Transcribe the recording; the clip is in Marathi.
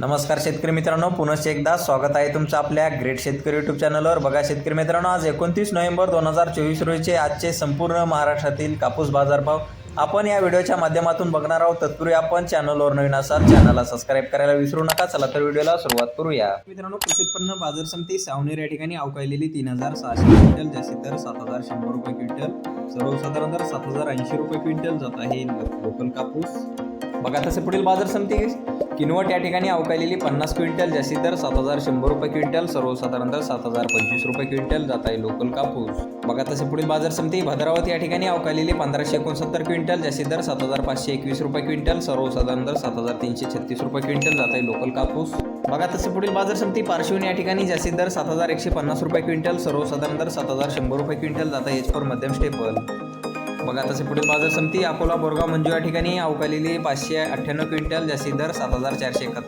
नमस्कार शेतकरी मित्रांनो पुनश्च एकदा स्वागत आहे तुमचं आपल्या ग्रेट शेतकरी यूट्यूब चॅनलवर बघा शेतकरी मित्रांनो आज एकोणतीस नोव्हेंबर दोन हजार चोवीस रोजीचे आजचे संपूर्ण महाराष्ट्रातील कापूस बाजारभाव आपण या व्हिडिओच्या माध्यमातून बघणार आहोत. तत्पूर्वी आपण चॅनलवर नवीन असाल चॅनलला सबस्क्राईब करायला विसरू नका. चला तर व्हिडिओला सुरुवात करूया. मित्रांनो कृषी उत्पन्न बाजार समिती सावनेर या ठिकाणी अवकाळलेली तीन हजार सहाशे क्विंटल जास्तीत दर सात हजार शंभर रुपये क्विंटल. सर्वसाधारण दर सात हजार ऐंशी रुपये क्विंटल जात आहे. लोकल कापूस. बघा तसे पुढील बाजार समिती किनवट या ठिकाणी अवकालेली पन्नास क्विंटल जास्ती दर सात हजार शंभर रुपये क्विंटल सर्वसाधारण दर सात हजार पंचवीस रुपये क्विंटल जात आहे लोकल कापूस. बघा तसे पुढील बाजार समिती भद्रावती या ठिकाणी अवकालेली पंधराशे एकोणसत्तर क्विंटल जास्ती दर सात हजार पाचशे एकवीस रुपये क्विंटल सर्वसाधारण दर सात हजार तीनशे छत्तीस रुपये क्विंटल जात आहे लोकल कापूस. बघा तसे पुढील बाजार समिती पार्श्वनी या ठिकाणी जास्ती दर सात हजार एकशे पन्नास रुपये क्विंटल सर्वसाधारण दर सात हजार शंभर रुपये क्विंटल जात आहे एच फॉर मध्यम स्टेपल. बघा तसे पुढे बाजार समिती अकोला बोरगाव मंजू या ठिकाणी अवकालेली पाचशे अठ्ठ्याण्णव क्विंटल जास्ती दर सात हजार चारशे एकाहत्तर.